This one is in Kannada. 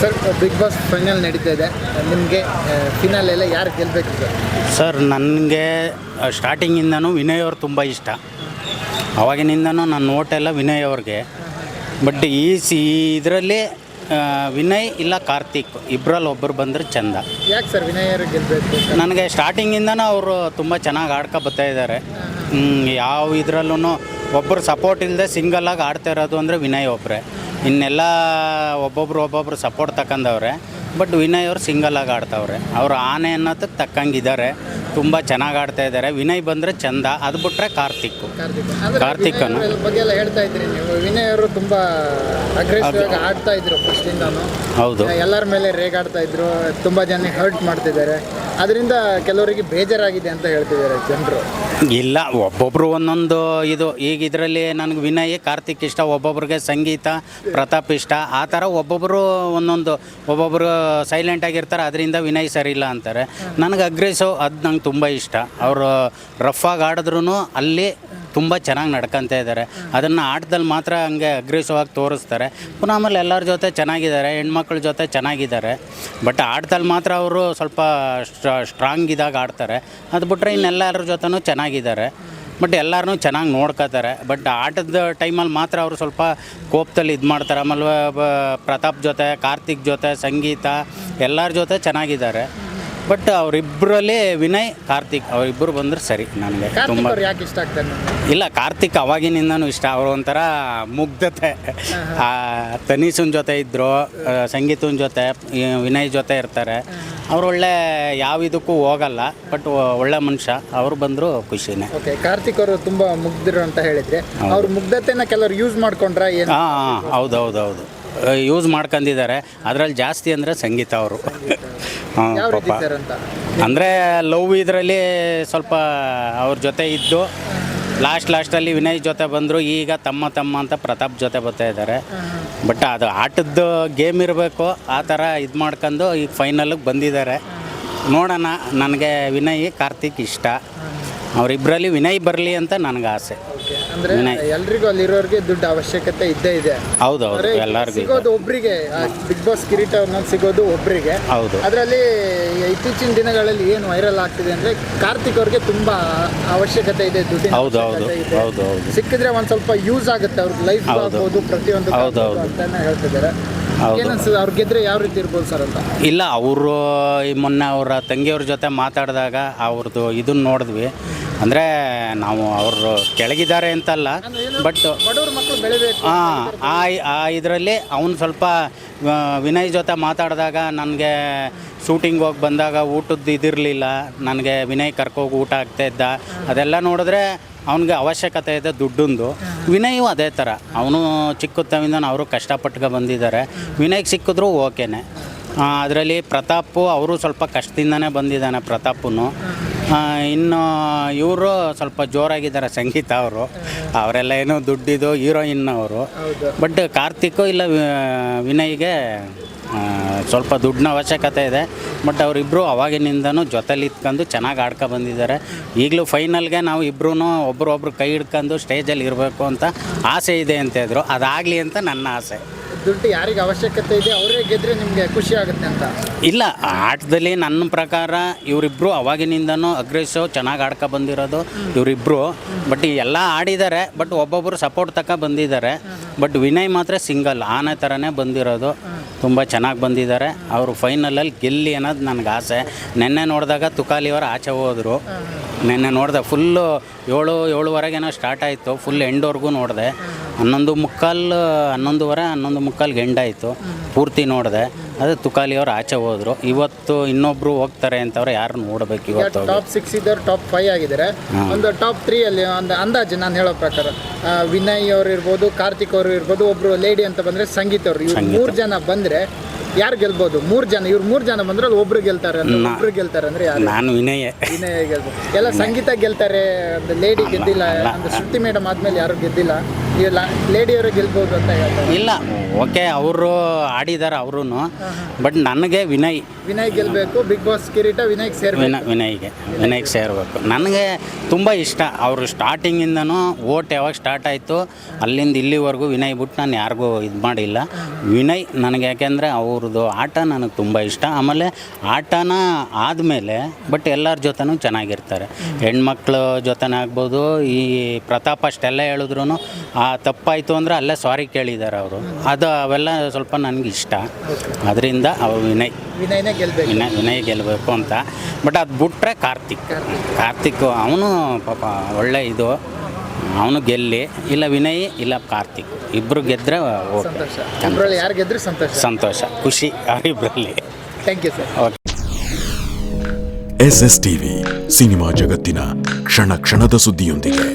ಸರ್ ಬಿಗ್ ಬಾಸ್ ಫೈನಲ್ ನಡೀತಾ ಇದೆ. ನಿಮಗೆ ಫಿನಾಲ್ ಎಲ್ಲ ಯಾರು ಗೆಲ್ಲಬೇಕು ಸರ್? ಸರ್ ನನಗೆ ಸ್ಟಾರ್ಟಿಂಗಿಂದನೂ ವಿನಯ್ ಅವ್ರು ತುಂಬ ಇಷ್ಟ. ಅವಾಗಿನಿಂದನೂ ನನ್ನ ಓಟೆಲ್ಲ ವಿನಯ್ ಅವ್ರಿಗೆ. ಬಟ್ ಈ ಸಿ ಇದರಲ್ಲಿ ವಿನಯ್ ಇಲ್ಲ ಕಾರ್ತಿಕ್ ಇಬ್ಬರಲ್ಲಿ ಒಬ್ಬರು ಬಂದರೆ ಚಂದ. ಯಾಕೆ ಸರ್ ವಿನಯ್ ಅವರು ಗೆಲ್ಲಬೇಕು ನನಗೆ ಸ್ಟಾರ್ಟಿಂಗಿಂದನೂ ಅವರು ತುಂಬ ಚೆನ್ನಾಗಿ ಆಡ್ಕೊ ಬರ್ತಾ ಇದ್ದಾರೆ. ಯಾವ ಇದರಲ್ಲೂ ಒಬ್ಬರು ಸಪೋರ್ಟ್ ಇಲ್ಲದೆ ಸಿಂಗಲಾಗಿ ಆಡ್ತಾ ಇರೋದು ಅಂದರೆ ವಿನಯ್ ಒಬ್ಬರೇ ಇನ್ನೆಲ್ಲ ಒಬ್ಬೊಬ್ರು ಒಬ್ಬೊಬ್ರು ಸಪೋರ್ಟ್ ತಗೊಂಡವ್ರೆ ಬಟ್ ವಿನಯ್ ಅವರು ಸಿಂಗಲಾಗಿ ಆಡ್ತಾವ್ರೆ. ಅವರು ಆನೆ ಅನ್ನೋದಕ್ಕೆ ತಕ್ಕಂಗಿದ್ದಾರೆ. ತುಂಬ ಚೆನ್ನಾಗಿ ಆಡ್ತಾ ಇದ್ದಾರೆ. ವಿನಯ್ ಬಂದರೆ ಚಂದ. ಅದು ಬಿಟ್ಟರೆ ಕಾರ್ತಿಕ್. ಕಾರ್ತಿಕ್. ಕಾರ್ತಿಕನು. ಹೇಳ್ತಾ ಇದ್ರಿ ನೀವು. ವಿನಯ್ ಅವರು ತುಂಬ ಆಡ್ತಾ ಇದ್ರು ಹೌದು. ಎಲ್ಲರ ಮೇಲೆ ರೇಗಾಡ್ತಾ ಇದ್ರು. ತುಂಬ ಜನ ಹರ್ಟ್ ಮಾಡ್ತಿದ್ದಾರೆ. ಅದರಿಂದ ಕೆಲವರಿಗೆ ಬೇಜಾರಾಗಿದೆ ಅಂತ ಹೇಳ್ತಿದ್ದಾರೆ ಜನರು. ಇಲ್ಲ ಒಬ್ಬೊಬ್ರು ಒಂದೊಂದು ಇದು ಈಗ ಇದರಲ್ಲಿ ನನಗೆ ವಿನಯ್ ಕಾರ್ತಿಕ್ ಇಷ್ಟ ಒಬ್ಬೊಬ್ರಿಗೆ ಸಂಗೀತ ಪ್ರತಾಪ್ ಇಷ್ಟ ಆ ಥರ ಒಬ್ಬೊಬ್ಬರು ಒಂದೊಂದು ಒಬ್ಬೊಬ್ಬರು ಸೈಲೆಂಟ್ ಆಗಿರ್ತಾರೆ ಅದರಿಂದ ವಿನಯ್ ಸರಿ ಇಲ್ಲ ಅಂತಾರೆ. ನನಗೆ ಅಗ್ರೆಸಿವ್ ಅದು ನಂಗೆ ತುಂಬ ಇಷ್ಟ. ಅವರು ರಫ್ ಆಗಿ ಆಡಿದ್ರು ಅಲ್ಲಿ ತುಂಬ ಚೆನ್ನಾಗಿ ನಡ್ಕೊಂತ ಇದ್ದಾರೆ. ಅದನ್ನು ಆಟದಲ್ಲಿ ಮಾತ್ರ ಹಂಗೆ ಅಗ್ರೆಸಿವ್ ಆಗಿ ತೋರಿಸ್ತಾರೆ. ಪುನಃ ಆಮೇಲೆ ಎಲ್ಲರ ಜೊತೆ ಚೆನ್ನಾಗಿದ್ದಾರೆ ಹೆಣ್ಮಕ್ಳ ಜೊತೆ ಚೆನ್ನಾಗಿದ್ದಾರೆ. ಬಟ್ ಆಟದಲ್ಲಿ ಮಾತ್ರ ಅವರು ಸ್ವಲ್ಪ ಸ್ಟ್ರಾಂಗ್ ಇದಾಗ ಆಡ್ತಾರೆ. ಅದು ಬಿಟ್ಟರೆ ಇನ್ನೆಲ್ಲರ ಜೊತೆನೂ ಚೆನ್ನಾಗಿದ್ದಾರೆ. ಬಟ್ ಎಲ್ಲರೂ ಚೆನ್ನಾಗಿ ನೋಡ್ಕೋತಾರೆ. ಬಟ್ ಆಟದ ಟೈಮಲ್ಲಿ ಮಾತ್ರ ಅವರು ಸ್ವಲ್ಪ ಕೋಪದಲ್ಲಿ ಇದು ಮಾಡ್ತಾರೆ. ಆಮೇಲೆ ಪ್ರತಾಪ್ ಜೊತೆ ಕಾರ್ತಿಕ್ ಜೊತೆ ಸಂಗೀತ ಎಲ್ಲರ ಜೊತೆ ಚೆನ್ನಾಗಿದ್ದಾರೆ. ಬಟ್ ಅವರಿಬ್ಬರಲ್ಲಿ ವಿನಯ್ ಕಾರ್ತಿಕ್ ಅವರಿಬ್ಬರು ಬಂದರೆ ಸರಿ ನನಗೆ. ತುಂಬ ಯಾಕೆ ಇಷ್ಟ ಆಗ್ತಾರೆ ಇಲ್ಲ ಕಾರ್ತಿಕ್ ಅವಾಗಿನಿಂದನೂ ಇಷ್ಟ. ಅವರು ಒಂಥರ ಮುಗ್ಧತೆ. ಆ, ತನೀಸನ್ ಜೊತೆ ಇದ್ದರು ಸಂಗೀತನ ಜೊತೆ ಈ ವಿನಯ್ ಜೊತೆ ಇರ್ತಾರೆ. ಅವ್ರು ಒಳ್ಳೆ ಯಾವ ಇದಕ್ಕೂ ಹೋಗಲ್ಲ ಬಟ್ ಒಳ್ಳೆ ಮನುಷ್ಯ. ಅವ್ರು ಬಂದರೂ ಖುಷಿನೇ. ಓಕೆ ಕಾರ್ತಿಕ್ ಅವರು ತುಂಬಾ ಮುಗ್ಧರು ಅಂತ ಹೇಳಿದ್ರೆ ಅವ್ರ ಮುಗ್ಧತೆನ ಕೆಲವರು ಯೂಸ್ ಮಾಡ್ಕೊಂಡ್ರ ಏನು? ಹಾಂ ಹಾಂ ಹೌದು ಹೌದು ಹೌದು ಯೂಸ್ ಮಾಡ್ಕೊಂಡಿದ್ದಾರೆ ಅದರಲ್ಲಿ ಜಾಸ್ತಿ ಅಂದರೆ ಸಂಗೀತ ಅವರು. ಹಾಂ ಯಾವ ರೀತಿ ಪಾಪ. ಸರ್ ಅಂತ? ಅಂದರೆ ಲವ್ ಇದರಲ್ಲಿ ಸ್ವಲ್ಪ ಅವ್ರ ಜೊತೆ ಇದ್ದು ಲಾಸ್ಟ್ ಲಾಸ್ಟಲ್ಲಿ ವಿನಯ್ ಜೊತೆ ಬಂದರು, ಈಗ ತಮ್ಮ ತಮ್ಮ ಅಂತ ಪ್ರತಾಪ್ ಜೊತೆ ಬರ್ತಾ ಇದ್ದಾರೆ. ಬಟ್ ಅದು ಆಟದ ಗೇಮ್ ಇರಬೇಕು, ಆ ಥರ ಇದು ಮಾಡ್ಕೊಂಡು ಈಗ ಫೈನಲಿಗೆ ಬಂದಿದ್ದಾರೆ. ನೋಡೋಣ, ನನಗೆ ವಿನಯ್, ಕಾರ್ತಿಕ್ ಇಷ್ಟ. ಅವರಿಬ್ಬರಲ್ಲಿ ವಿನಯ್ ಬರಲಿ ಅಂತ ನನಗೆ ಆಸೆ. ಓಕೆ ಅಂದ್ರೆ. ಎಲ್ರಿಗೂ ಅಲ್ಲಿರೋರಿಗೆ ದುಡ್ಡು ಅವಶ್ಯಕತೆ ಇದ್ದೇ ಇದೆ. ಹೌದೌದು ಎಲ್ಲರಿಗೂ ಸಿಗೋದು ಒಬ್ರಿಗೆ. ಬಿಗ್ ಬಾಸ್ ಕಿರೀಟ ಅನ್ನೋದು ಸಿಗೋದು ಒಬ್ರಿಗೆ. ಹೌದು. ಅದರಲ್ಲಿ ಇತ್ತೀಚಿನ ದಿನಗಳಲ್ಲಿ ಏನು ವೈರಲ್ ಆಗ್ತಿದೆ ಅಂದ್ರೆ ಕಾರ್ತಿಕ್ ಅವ್ರಿಗೆ ತುಂಬಾ ಅವಶ್ಯಕತೆ ಇದೆ ದುಡ್ಡಿನ ಹೌದು ಹೌದು. ಹೌದು ಹೌದು. ಸಿಕ್ಕಿದ್ರೆ ಒಂದ್ ಸ್ವಲ್ಪ ಯೂಸ್ ಆಗುತ್ತೆ ಅವ್ರ ಲೈಫ್. ಆಗ್ಬೋದು ಪ್ರತಿಯೊಂದು. ಅಂತಾನೆ ಹೇಳ್ತಿದ್ದಾರೆ. ಅವ್ರು ಗೆದ್ರೆ ಯಾವ ರೀತಿ ಇರ್ಬೋದು ಸರ್ ಅಂತ? ಇಲ್ಲ ಅವರು ಈ ಮೊನ್ನೆ ಅವರ ತಂಗಿಯವ್ರ ಜೊತೆ ಮಾತಾಡಿದಾಗ ಅವ್ರದ್ದು ಇದನ್ನ ನೋಡಿದ್ವಿ. ಅಂದರೆ ನಾವು ಅವರು ಕೆಳಗಿದ್ದಾರೆ ಅಂತಲ್ಲ ಬಟ್ ಬಡವ್ರ ಮಕ್ಕಳು ಬೆಳಿಬೇಕು. ಹಾಂ ಆ ಆ ಇದರಲ್ಲಿ ಅವನು ಸ್ವಲ್ಪ ಆ, ವಿನಯ್ ಜೊತೆ ಮಾತಾಡಿದಾಗ ನನಗೆ ಶೂಟಿಂಗ್ ಹೋಗಿ ಬಂದಾಗ ಊಟದ್ದು ಇದಿರಲಿಲ್ಲ. ನನಗೆ ವಿನಯ್ ಕರ್ಕೋಗಿ ಊಟ ಆಗ್ತಾ ಇದ್ದ. ಅದೆಲ್ಲ ನೋಡಿದ್ರೆ ಅವನಿಗೆ ಅವಶ್ಯಕತೆ ಇದೆ ದುಡ್ಡೊಂದು. ವಿನಯು ಅದೇ ಥರ. ಅವನು ಚಿಕ್ಕುತ್ತವಿಂದ ಅವರು ಕಷ್ಟಪಟ್ಕೊ ಬಂದಿದ್ದಾರೆ. ವಿನಯ್ಗೆ ಸಿಕ್ಕಿದ್ರು ಓಕೆನೆ. ಅದರಲ್ಲಿ ಪ್ರತಾಪು ಅವರು ಸ್ವಲ್ಪ ಕಷ್ಟದಿಂದನೇ ಬಂದಿದ್ದಾನೆ ಪ್ರತಾಪನು. ಇನ್ನು ಇವರು ಸ್ವಲ್ಪ ಜೋರಾಗಿದ್ದಾರೆ ಸಂಗೀತ ಅವರು. ಅವರೆಲ್ಲ ಏನೋ ದುಡ್ಡಿದು ಹೀರೋಯಿನ್ ಅವರು. ಬಟ್ ಕಾರ್ತಿಕ್ ಇಲ್ಲ ವಿನಯ್ಗೆ ಸ್ವಲ್ಪ ದುಡ್ಡಿನ ಅವಶ್ಯಕತೆ ಇದೆ. ಬಟ್ ಅವರಿಬ್ಬರು ಅವಾಗಿನಿಂದನೂ ಜೊತೆಲಿ ಇತ್ಕೊಂಡು ಚೆನ್ನಾಗಿ ಆಡ್ಕೊ ಬಂದಿದ್ದಾರೆ. ಈಗಲೂ ಫೈನಲ್ಗೆ ನಾವು ಇಬ್ಬರೂ ಒಬ್ರೊಬ್ರು ಕೈ ಹಿಡ್ಕೊಂಡು ಸ್ಟೇಜಲ್ಲಿ ಇರಬೇಕು ಅಂತ ಆಸೆ ಇದೆ ಅಂತ ಇದ್ದರು ಅದಾಗಲಿ ಅಂತ ನನ್ನ ಆಸೆ. ದುಡ್ಡು ಯಾರಿಗೆ ಅವಶ್ಯಕತೆ ಇದೆ, ಅವರೇ ಗೆದ್ರೆ ನಿಮಗೆ ಖುಷಿ ಆಗುತ್ತೆ ಅಂತ. ಇಲ್ಲ, ಆಟದಲ್ಲಿ ನನ್ನ ಪ್ರಕಾರ ಇವರಿಬ್ಬರು ಅವಾಗಿನಿಂದನೂ ಅಗ್ರೆಸಿವ್ ಚೆನ್ನಾಗಿ ಆಡ್ಕೊ ಬಂದಿರೋದು ಇವರಿಬ್ಬರು ಬಟ್ ಎಲ್ಲ ಆಡಿದ್ದಾರೆ ಬಟ್ ಒಬ್ಬೊಬ್ಬರು ಸಪೋರ್ಟ್ ತಕ ಬಂದಿದ್ದಾರೆ ಬಟ್ ವಿನಯ್ ಮಾತ್ರ ಸಿಂಗಲ್ ಆನೆ ಥರನೇ ಬಂದಿರೋದು. ತುಂಬ ಚೆನ್ನಾಗಿ ಬಂದಿದ್ದಾರೆ ಅವರು ಫೈನಲಲ್ಲಿ ಗೆಲ್ಲಿ ಅನ್ನೋದು ನನಗೆ ಆಸೆ. ನೆನ್ನೆ ನೋಡಿದಾಗ ತುಕಾಲಿಯವರು ಆಚೆ ಹೋದರು. ನಿನ್ನೆ ನೋಡಿದೆ ಫುಲ್ಲು ಏಳು, ಏಳುವರೆಗೇನೋ ಸ್ಟಾರ್ಟ್ ಆಯಿತು ಫುಲ್ ಎಂಡ್ವರೆಗೂ ನೋಡಿದೆ. ಹನ್ನೊಂದು ಮುಕ್ಕಾಲು ಹನ್ನೊಂದುವರೆ ಹನ್ನೊಂದು ಮುಕ್ಕಾಲು ಗಂಡಾಯಿತು. ಆಯಿತು ಪೂರ್ತಿ ನೋಡಿದೆ. ಅದು ತುಕಾಲಿಯವರು ಆಚೆ ಹೋದ್ರು. ಇವತ್ತು ಇನ್ನೊಬ್ಬರು ಹೋಗ್ತಾರೆ ಅಂತವ್ರು ಯಾರು ನೋಡಬೇಕು ಇವತ್ತು ಹೋಗಿ. ಟಾಪ್ ಸಿಕ್ಸ್ ಇದ್ದವ್ರು ಟಾಪ್ ಫೈವ್ ಆಗಿದ್ದಾರೆ. ಒಂದು ಟಾಪ್ ತ್ರೀ ಅಲ್ಲಿ ಒಂದು ಅಂದಾಜು ನಾನು ಹೇಳೋ ಪ್ರಕಾರ. ಆ, ವಿನಯ್ ಅವರು ಇರ್ಬೋದು ಕಾರ್ತಿಕ್ ಅವರು ಇರ್ಬೋದು ಒಬ್ರು ಲೇಡಿ ಅಂತ ಬಂದ್ರೆ ಸಂಗೀತ ಅವರು. ಇವ್ರು ಮೂರು ಜನ ಬಂದ್ರೆ ಯಾರು ಗೆಲ್ಬೋದು? ಮೂರು ಜನ ಇವ್ರು ಮೂರು ಜನ ಬಂದ್ರೆ ಅಲ್ಲಿ ಒಬ್ರು ಗೆಲ್ತಾರೆ ಅಂದ್ರೆ ಒಬ್ರು ಗೆಲ್ತಾರೆ ಅಂದ್ರೆ ಯಾರು? ನಾನು ವಿನಯ. ವಿನಯ ಗೆಲ್ಬೋದು. ಎಲ್ಲ ಸಂಗೀತ ಗೆಲ್ತಾರೆ ಒಂದು ಲೇಡಿ ಗೆದ್ದಿಲ್ಲ ಒಂದು ಶ್ರುತಿ ಮೇಡಮ್ ಆದ್ಮೇಲೆ ಯಾರು ಗೆದ್ದಿಲ್ಲ? ಲೇಡಿಯವರು ಗೆಲ್ಬೋದು ಅಂತ ಹೇಳ್ತಾರೆ. ಇಲ್ಲ ಓಕೆ ಅವರು ಆಡಿದ್ದಾರೆ ಅವರು ಬಟ್ ನನಗೆ ವಿನಯ್ ವಿನಯ್ ಗೆಲ್ಬೇಕು ಬಿಗ್ ಬಾಸ್ ಕಿರೀಟ ವಿನಯ್ ಸೇರ್ಬೇಕು. ವಿನ ವಿನಯ್ಗೆ ವಿನಯ್ಗೆ ಸೇರಬೇಕು. ನನಗೆ ತುಂಬ ಇಷ್ಟ. ಅವರು ಸ್ಟಾರ್ಟಿಂಗಿಂದನೂ ಓಟ್ ಯಾವಾಗ ಸ್ಟಾರ್ಟ್ ಆಯಿತು ಅಲ್ಲಿಂದ ಇಲ್ಲಿವರೆಗೂ ವಿನಯ್ ಬಿಟ್ಟು ನಾನು ಯಾರಿಗೂ ಇದು ಮಾಡಿಲ್ಲ. ವಿನಯ್ ನನಗೆ ಯಾಕೆಂದರೆ ಅವ್ರದ್ದು ಆಟ ನನಗೆ ತುಂಬ ಇಷ್ಟ. ಆಮೇಲೆ ಆಟನ ಆದಮೇಲೆ ಬಟ್ ಎಲ್ಲರ ಜೊತೆನೂ ಚೆನ್ನಾಗಿರ್ತಾರೆ. ಹೆಣ್ಮಕ್ಳ ಜೊತೆನೇ ಆಗ್ಬೋದು ಈ ಪ್ರತಾಪ್ ಅಷ್ಟೆಲ್ಲ ಹೇಳಿದ್ರು ಆ ತಪ್ಪಾಯಿತು ಅಂದರೆ ಅಲ್ಲೇ ಸಾರಿ ಕೇಳಿದ್ದಾರೆ ಅವರು. ಅದು ಅವೆಲ್ಲ ಸ್ವಲ್ಪ ನನಗೆ ಇಷ್ಟ. ಅದರಿಂದ ಅವ್ರು ವಿನಯ್. ವಿನಯ್ನೇ ಗೆಲ್ಬೇಕು. ವಿನಯ್ ವಿನಯ್ ಗೆಲ್ಲಬೇಕು ಅಂತ. ಬಟ್ ಅದು ಬಿಟ್ಟರೆ ಕಾರ್ತಿಕ್. ಕಾರ್ತಿಕ್. ಅವನು ಪಾಪ ಒಳ್ಳೆ ಇದು. ಅವನು ಗೆಲ್ಲಿ. ಇಲ್ಲ ವಿನಯ್ ಇಲ್ಲ ಕಾರ್ತಿಕ್. ಇಬ್ಬರು ಗೆದ್ದರೆ ಓಕೆ. ಸಂತೋಷ. ಯಾರು ಗೆದ್ದರೆ ಸಂತೋಷ? ಸಂತೋಷ. ಖುಷಿ ಅವರಿಬ್ಬರಲ್ಲಿ thank you sir okay S S TV cinema ಜಗತ್ತಿನ ಕ್ಷಣ ಕ್ಷಣದ ಸುದ್ದಿಯೊಂದಿಗೆ.